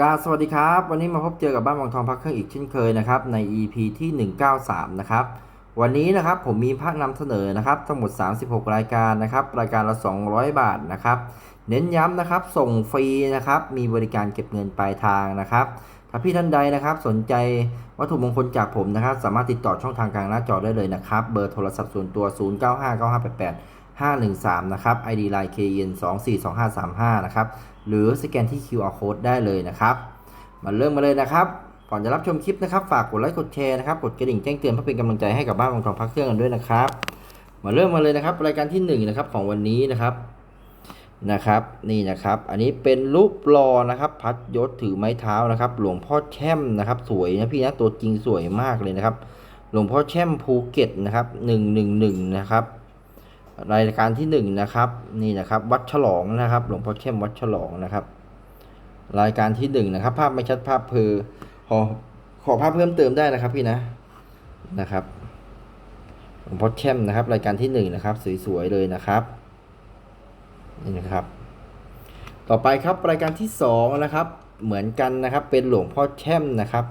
กาสวัสดีครับ วันนี้มาพบเจอกับบ้านวังทองพักเครื่องอีกเช่นเคยนะครับใน EP ที่ 193 นะครับวันนี้นะครับผมมีพระนำเสนอนะครับทั้งหมด 36 รายการนะครับรายการละ 200 บาทนะครับเน้นย้ำนะครับส่งฟรีนะครับมีบริการเก็บเงินปลายทางนะครับถ้าพี่ท่านใดนะครับสนใจวัตถุมงคลจากผมนะครับสามารถติดต่อช่องทางกลางหน้าจอได้เลยนะครับเบอร์โทรศัพท์ส่วนตัว 513 นะครับ ID Line KN 242535 นะครับ หรือสแกนที่ QR Code ได้เลยนะครับ มาเริ่มมาเลยนะครับ ก่อนจะรับชมคลิปนะครับ ฝากกดไลค์ กดแชร์นะครับ กดกระดิ่งแจ้งเตือนเพื่อเป็นกำลังใจให้กับบ้านวังทองพักเครื่องกันด้วยนะครับ มาเริ่มมาเลยนะครับ รายการที่หนึ่งนะครับของวันนี้นะครับนะครับนี่นะครับอันนี้เป็นรูปรอนะครับ พัดยศถือไม้เท้านะครับ หลวงพ่อแช่มนะครับ สวยนะพี่นะตัวจริงสวยมากเลยนะครับ หลวงพ่อแช่มภูเก็ตนะครับหนึ่งหนึ่งหนึ่งนะครับ รายการที่หนึ่งนะครับ นี่นะครับ วัดฉลองนะครับ หลวงพ่อเข้มวัดฉลองนะครับ รายการที่หนึ่งนะครับ ภาพไม่ชัดภาพเพอขอขอภาพเพิ่มเติมได้นะครับพี่นะนะครับหลวงพ่อเข้มนะครับ รายการที่หนึ่งนะครับ สวยๆเลยนะครับนี่นะครับ ต่อไปครับรายการที่สองนะครับ เหมือนกันนะครับ เป็นหลวงพ่อแช่มนะครับ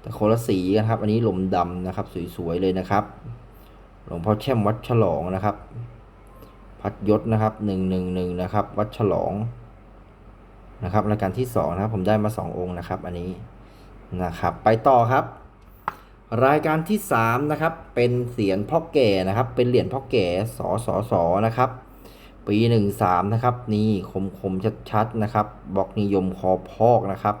แต่คนละสีกันครับ อันนี้ลมดำนะครับ สวยๆเลยนะครับ หลวงพ่อแช่มวัดฉลองนะครับ พัดยศนะครับหนึ่งหนึ่งหนึ่งนะครับ วัดฉลองนะครับรายการที่สองนะครับผมได้มาสององค์นะครับ อันนี้นะครับ ไปต่อครับ รายการที่สามนะครับ เป็นเสียนพ่อแก่นะครับ เป็นเหรียญพ่อแก่สอสอสอนะครับ ปีหนึ่งสามนะครับ นี่คมคมชัดๆนะครับบล็อกนิยมคอพอกนะครับ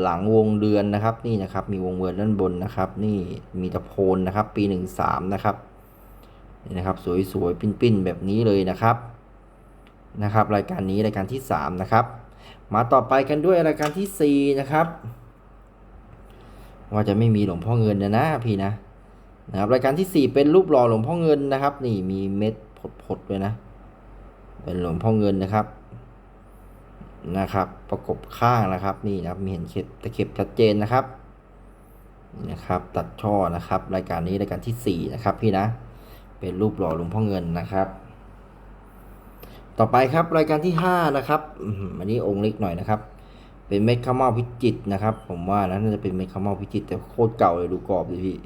หลังวงเดือนนะครับนี่นะครับ มีวงเวียนด้านบนนะครับ นี่มีตะโพนนะครับ ปีหนึ่งสามนะครับ นี่นะครับสวยๆปิ้นๆแบบนี้เลยนะครับนะครับ รายการนี้รายการที่สามนะครับ มาต่อไปกันด้วยรายการที่สี่นะครับ ว่าจะไม่มีหลวงพ่อเงินนะนะพี่นะนะครับรายการที่สี่เป็นรูปหล่อหลวงพ่อเงินนะครับ นี่มีเม็ดผดๆเลยนะ เป็นหลวงพ่อเงินนะครับนะครับ ประกบข้างนะครับนี่นะครับมีเห็นเข็บตะเข็บชัดเจนนะครับนี่นะครับ ตัดช่อนะครับ รายการนี้รายการที่สี่นะครับพี่นะ เป็นรูปหล่อหลวงพ่อเงินนะครับ ต่อไปครับรายการที่ห้านะครับอันนี้องค์เล็กหน่อยนะครับ เป็นเม็ดข้าวเม่าพิจิตนะครับ ผมว่านะน่าจะเป็นเม็ดข้าวเม่าพิจิตแต่โคตรเก่าเลยดูกรอบเลยพี่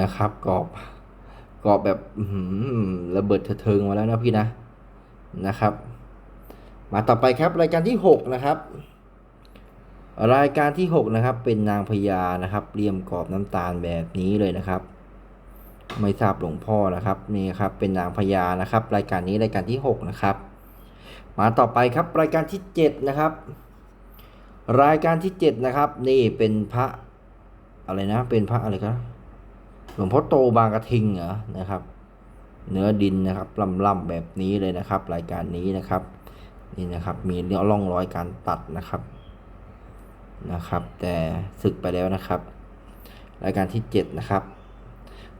นะครับกรอบกรอบแบบระเบิดเถิงมาแล้วนะพี่นะนะครับ มาต่อไปครับรายการที่หกนะครับ รายการที่หกนะครับ เป็นนางพญานะครับเรียมกรอบน้ำตาลแบบนี้เลยนะครับ ไม่ทราบหลวงพ่อนะครับนี่ครับเป็นนางพญานะครับ รายการนี้รายการที่หกนะครับ มาต่อไปครับรายการที่เจ็ดนะครับ รายการที่เจ็ดนะครับ นี่เป็นพระอะไรนะ เป็นพระอะไรครับหลวงพ่อโตบางกระทิงเหรอนะครับ เนื้อดินนะครับล่ำๆแบบนี้เลยนะครับ รายการนี้นะครับ นี่นะครับมีร่องรอยการตัดนะครับนะครับ แต่ศึกไปแล้วนะครับ รายการที่เจ็ดนะครับ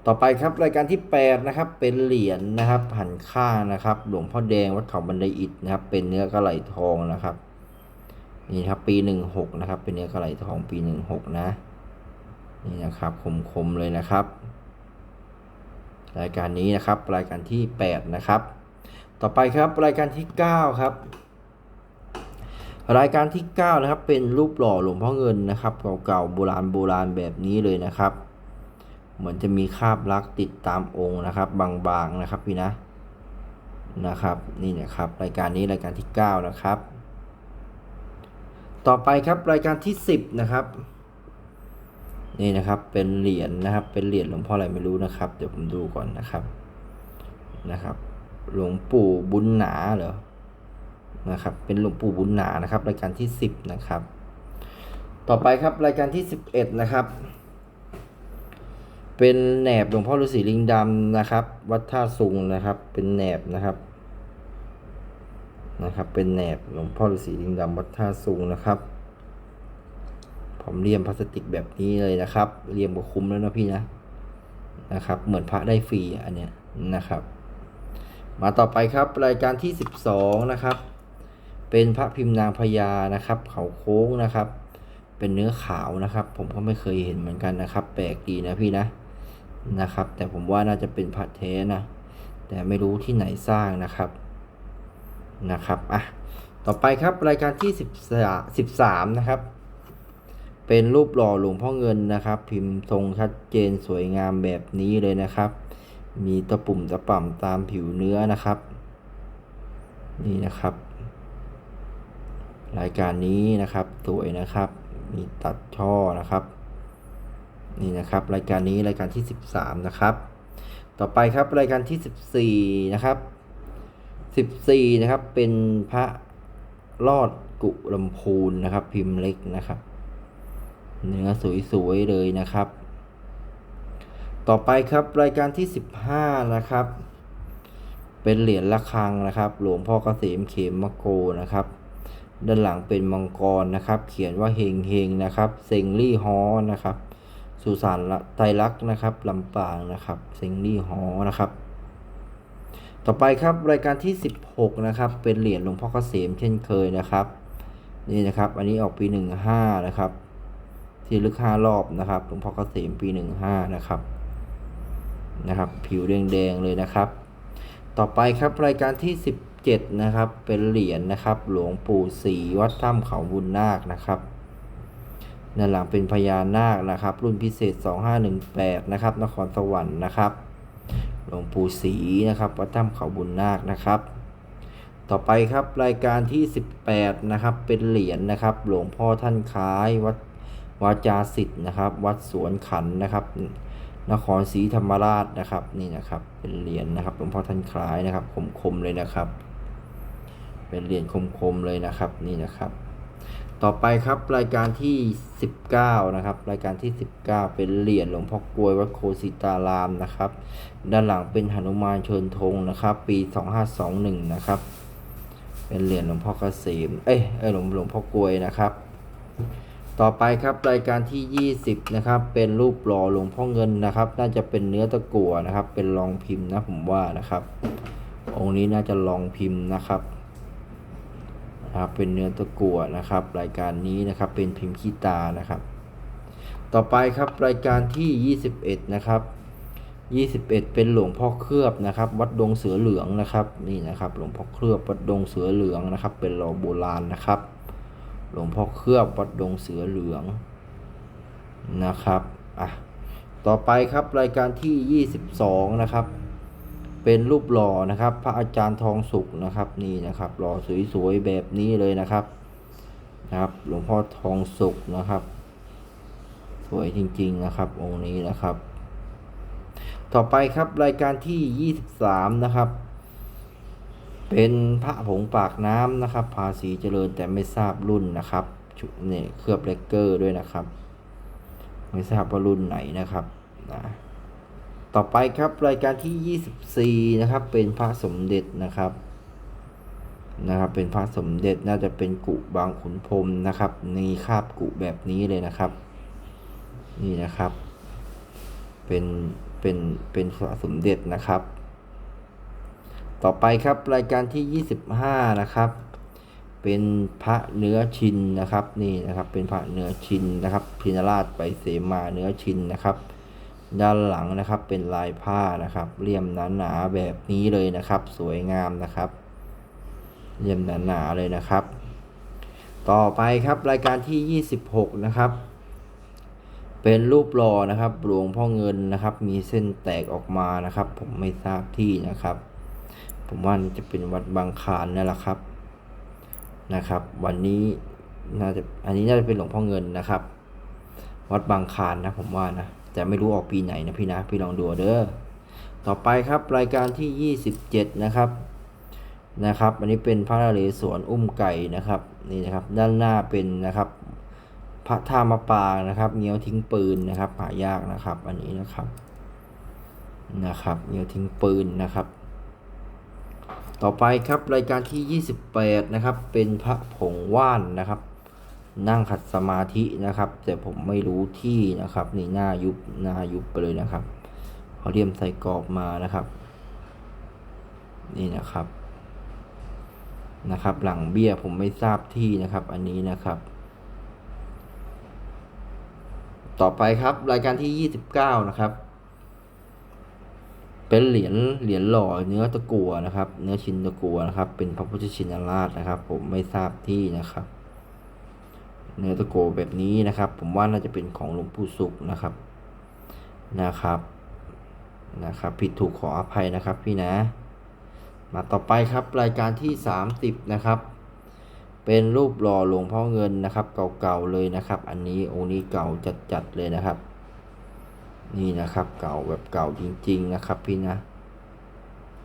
ต่อไปครับรายการที่8นะครับเป็นเหรียญนะครับหันข้างนะครับ หลวงพ่อแดงวัดเขาบันไดอิฐนะครับ เป็นเนื้อกระไหลทองนะครับ นี่ครับปี16นะครับ เป็นเนื้อกระไหลทองปี16นะนี่นะครับคมๆเลยนะครับ รายการนี้นะครับ รายการที่ 8 นะครับ ต่อไปครับรายการที่ 9 ครับ รายการที่ 9 นะครับ เป็นรูปหล่อหลวงพ่อเงินนะครับ เก่าๆโบราณโบราณแบบนี้เลยนะครับ เหมือนจะมีคราบลักติดตามองค์นะครับ บางๆนะครับพี่นะนะครับนี่นะครับรายการนี้รายการที่ 9 นะครับ ต่อไปครับรายการที่ 10 นะครับนี่นะครับเป็นเหรียญนะครับ เป็นเหรียญหลวงพ่ออะไรไม่รู้นะครับ เดี๋ยวผมดูก่อนนะครับนะครับ หลวงปู่บุญหนาเหรอนะครับ เป็นหลวงปู่บุญหนานะครับ รายการที่ 10 นะครับ ต่อไปครับรายการที่ 11 นะครับ เป็นแหนบหลวงพ่อฤาษีลิงดำนะครับ วัดท่าสุงนะครับ เป็นแหนบนะครับนะครับ เป็นแหนบหลวงพ่อฤาษีลิงดำวัดท่าสุงนะครับผมเลี่ยมพลาสติกแบบนี้เลยนะครับเลี่ยมก็คุ้มแล้วนะพี่นะนะครับ เหมือนพระได้ฟรีอันเนี้ยนะครับ มาต่อไปครับรายการที่ 12 นะครับ เป็นพระพิมพ์นางพญานะครับ เขาโค้งนะครับ เป็นเนื้อขาวนะครับ ผมก็ไม่เคยเห็นเหมือนกันนะครับ แปลกดีนะพี่นะ นะครับ แต่ผมว่าน่าจะเป็นพระแท้นะ แต่ไม่รู้ที่ไหนสร้างนะครับนะครับอะต่อไปครับรายการที่13 13นะครับ เป็นรูปหล่อหลวงพ่อเงินนะครับ พิมพ์ทรงชัดเจนสวยงามแบบนี้เลยนะครับ มีตะปุ่มตะป่ำตามผิวเนื้อนะครับ นี่นะครับ รายการนี้นะครับสวยนะครับ มีตัดช่อนะครับ นี่นะครับ รายการนี้รายการที่ 13 นะครับ ต่อไปครับรายการที่ 14 นะครับ 14 นะครับ เป็นพระรอดกุลำพูนนะครับ พิมพ์เล็กนะครับ เนื้อสวยๆเลยนะครับ ต่อไปครับรายการที่ 15 นะครับ เป็นเหรียญระฆังนะครับ หลวงพ่อเกษมเขมมะโกนะครับด้านหลังเป็นมังกรนะครับ เขียนว่าเฮงเฮงนะครับ เซงลี่ฮอนะครับ สุสานละไตรลักษณ์นะครับลำปางนะครับเซงลี่ฮอนะครับ ต่อไปครับรายการที่ 16 นะครับ เป็นเหรียญหลวงพ่อเกษมเช่นเคยนะครับ นี่นะครับ อันนี้ออกปี 15 นะครับ ที่ลึก 5 รอบนะครับหลวงพ่อเกษมปี 15 นะครับนะครับ ผิวแดงๆเลยนะครับ ต่อไปครับรายการที่ 17 นะครับ เป็นเหรียญนะครับ หลวงปู่ศรีวัดถ้ำเขาบุญนาคนะครับ ด้านหลังเป็นพญานาคนะครับ รุ่นพิเศษ 2518 นะครับ นครสวรรค์นะครับ หลวงปู่ศรีนะครับ วัดถ้ำเขาบุญนาคนะครับ ต่อไปครับรายการที่ 18 นะครับ เป็นเหรียญนะครับ หลวงพ่อท่านคล้ายวัดวาจาสิทธิ์นะครับ วัดสวนขันนะครับ นครศรีธรรมราชนะครับ นี่นะครับ เป็นเหรียญนะครับ หลวงพ่อท่านคล้ายนะครับ คมๆเลยนะครับ เป็นเหรียญคมๆเลยนะครับ นี่นะครับ ต่อไปครับรายการที่ 19 นะครับ รายการที่ 19 เป็นเหรียญหลวงพ่อกลวยวัดโคสิตารามนะครับ ด้านหลังเป็นหนุมานเชิญธงนะครับ ปี 2521 นะครับ เป็นเหรียญหลวงพ่อเกษมเอ้ยเอ้ยหลวงหลวงพ่อกลวยนะครับ ต่อไปครับรายการที่ 20 นะครับ เป็นรูปหล่อหลวงพ่อเงินนะครับ น่าจะเป็นเนื้อตะกั่วนะครับ เป็นรองพิมพ์นะผมว่านะครับ องค์นี้น่าจะลองพิมพ์นะครับ นะครับเป็นเนื้อตะกั่วนะครับ รายการนี้นะครับเป็นพิมพ์ขี้ตานะครับ ต่อไปครับรายการที่ 21 นะครับ 21 เป็นหลวงพ่อเคลือบนะครับ วัดดงเสือเหลืองนะครับนี่นะครับ หลวงพ่อเคลือบวัดดงเสือเหลืองนะครับ เป็นหล่อโบราณนะครับ หลวงพ่อเคลือบวัดดงเสือเหลืองนะครับอะต่อไปครับรายการที่ 22 นะครับ เป็นรูปหล่อนะครับ พระอาจารย์ทองสุขนะครับนี่นะครับหล่อสวยๆแบบนี้เลยนะครับนะครับ หลวงพ่อทองสุขนะครับ สวยจริงๆนะครับ องค์นี้นะครับ ต่อไปครับรายการที่ 23 นะครับ เป็นพระผงปากน้ำนะครับ ภาษีเจริญแต่ไม่ทราบรุ่นนะครับชุดนี่ยเคลือบเลกเกอร์ด้วยนะครับ ไม่ทราบว่ารุ่นไหนนะครับนะ ต่อไปครับรายการที่ 24 นะครับ เป็นพระสมเด็จนะครับนะครับ เป็นพระสมเด็จน่าจะเป็นกุบางขุนพรมนะครับ ในคาบกุแบบนี้เลยนะครับ นี่นะครับ เป็นเป็นเป็นพระสมเด็จนะครับ ต่อไปครับรายการที่ 25 นะครับ เป็นพระเนื้อชินนะครับ นี่นะครับ เป็นพระเนื้อชินนะครับพินาราชไปเสมาเนื้อชินนะครับ ด้านหลังนะครับเป็นลายผ้านะครับเลี่ยมหนาๆแบบนี้เลยนะครับ สวยงามนะครับเลี่ยมหนาๆเลยนะครับ ต่อไปครับรายการที่ 26 นะครับ เป็นรูปหล่อนะครับหลวงพ่อเงินนะครับ มีเส้นแตกออกมานะครับ ผมไม่ทราบที่นะครับ ผมว่าจะเป็นวัดบางคลานนั่นแหละครับนะครับ วันนี้น่าจะอันนี้น่าจะเป็นหลวงพ่อเงินนะครับ วัดบางคานนะผมว่านะ แต่ไม่รู้ออกปีไหนนะพี่นะพี่ลองดูเด้อต่อไปครับรายการที่ 27 นะครับนะครับ อันนี้เป็นพระนเรศวรอุ้มไก่นะครับนี่นะครับ ด้านหน้าเป็นนะครับพระท่ามะปางนะครับเงี้ยวทิ้งปืนนะครับหายากนะครับ อันนี้นะครับนะครับเงี้ยวทิ้งปืนนะครับ ต่อไปครับรายการที่ 28 นะครับ เป็นพระผงว่านนะครับ นั่งขัดสมาธินะครับ แต่ผมไม่รู้ที่นะครับนี่หน้ายุบหน้ายุบไปเลยนะครับเขาเรียมใส่กรอบมานะครับ นี่นะครับนะครับ หลังเบี้ยผมไม่ทราบที่นะครับ อันนี้นะครับ ต่อไปครับรายการที่ 29 นะครับ เป็นเหรียญเหรียญหล่อเนื้อตะกัวนะครับ เนื้อชินตะกัวนะครับ เป็นพระพุทธชินราชนะครับ ผมไม่ทราบที่นะครับ เนื้อตะโกแบบนี้นะครับ ผมว่าน่าจะเป็นของหลวงปู่สุขนะครับนะครับนะครับ ผิดถูกขออภัยนะครับพี่นะ มาต่อไปครับรายการที่ 30 นะครับ เป็นรูปหล่อหลวงพ่อเงินนะครับ เก่าๆเลยนะครับ อันนี้องค์นี้เก่าจัดๆเลยนะครับ นี่นะครับเก่าแบบเก่าจริง ๆนะครับ พี่นะ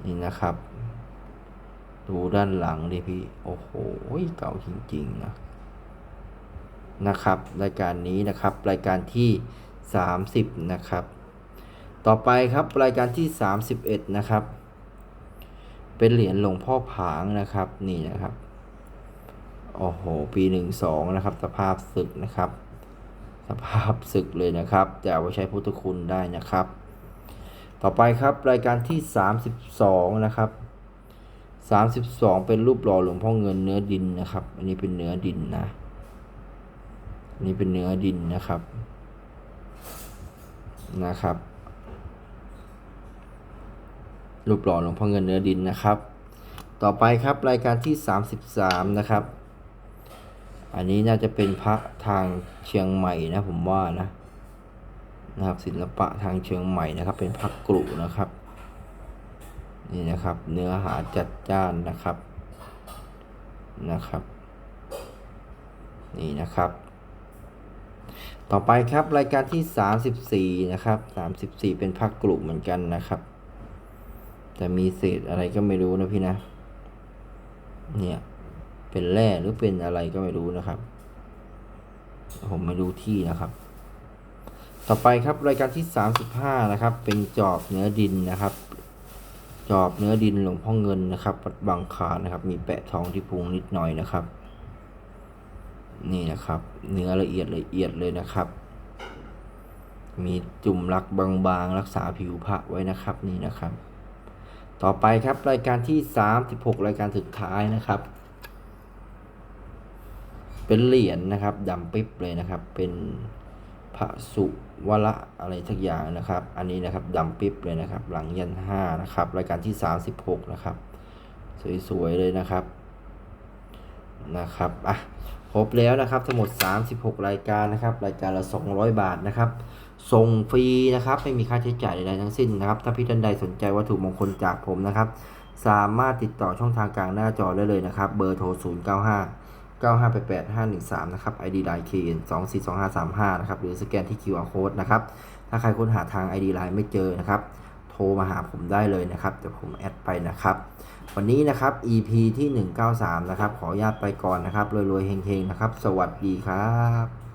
นี่นะครับ ดูด้านหลังดิพี่ โอ้โหเก่าจริงๆนะ นะครับ รายการนี้นะครับรายการที่ 30 นะครับ ต่อไปครับรายการที่ 31 นะครับ เป็นเหรียญหลวงพ่อผางนะครับนี่นะครับโอ้โหปีหนึ่งสองนะครับ สภาพศึกนะครับ สภาพศึกเลยนะครับจะเอาไว้ใช้พุทธคุณได้นะครับ ต่อไปครับรายการที่ 32 นะครับ32 เป็นรูปหล่อหลวงพ่อเงินเนื้อดินนะครับ อันนี้เป็นเนื้อดินนะ นนี้เป็นเนื้อดินนะครับนะครับ รูปหล่อหลวงพ่อเงินเนื้อดินนะครับ ต่อไปครับรายการที่ 33 นะครับ อันนี้น่าจะเป็นพระทางเชียงใหม่นะผมว่านะนะครับศิลปะทางเชียงใหม่นะครับ เป็นพระกรุนะครับ นี่นะครับ เนื้อหาจัดจ้านนะครับนะครับ นี่นะครับ ต่อไปครับรายการที่ 34 นะครับ 34 เป็นพระกรุเหมือนกันนะครับ แต่มีเศษอะไรก็ไม่รู้นะพี่นะ เนี่ย เป็นแร่หรือเป็นอะไรก็ไม่รู้นะครับ ผมไม่รู้ที่นะครับ ต่อไปครับรายการที่ 35 นะครับ เป็นจอบเนื้อดินนะครับ จอบเนื้อดินหลวงพ่อเงินนะครับวัดบางคลานนะครับ มีแปะทองที่พุงนิดหน่อยนะครับ นี่นะครับ เนื้อละเอียดละเอียดเลยนะครับ มีจุ่มรักบางๆ รักษาผิวพระไว้นะครับนี่นะครับ ต่อไปครับรายการที่ 36 รายการสุดท้ายนะครับ เป็นเหรียญนะครับดำปิ๊บเลยนะครับ เป็นพระสุวระอะไรทักอย่างนะครับ อันนี้นะครับดำปิ๊บเลยนะครับ หลังยันห้านะครับ รายการที่ 36 นะครับ สวยๆเลยนะครับนะครับ อะ ครบแล้วนะครับทั้งหมด 36 รายการนะครับ รายการละ 200 บาทนะครับ ส่งฟรีนะครับ ไม่มีค่าใช้จ่ายใดๆทั้งสิ้นนะครับ ถ้าพี่ท่านใดสนใจวัตถุมงคลจากผมนะครับ สามารถติดต่อช่องทางกลางหน้าจอได้เลยนะครับ เบอร์โทร 0 9 5 9 5 8 8 5 1 3 นะครับ ID Line KN 2 4 2 5 3 5 นะครับ หรือสแกนที่ QR Code นะครับ ถ้าใครค้นหาทาง ID Line ไม่เจอนะครับ โทรมาหาผมได้เลยนะครับเดี๋ยวผมแอดไปนะครับ วันนี้นะครับ EP ที่ 193 นะครับ ขออนุญาตไปก่อนนะครับรวยๆเฮงๆนะครับ สวัสดีครับ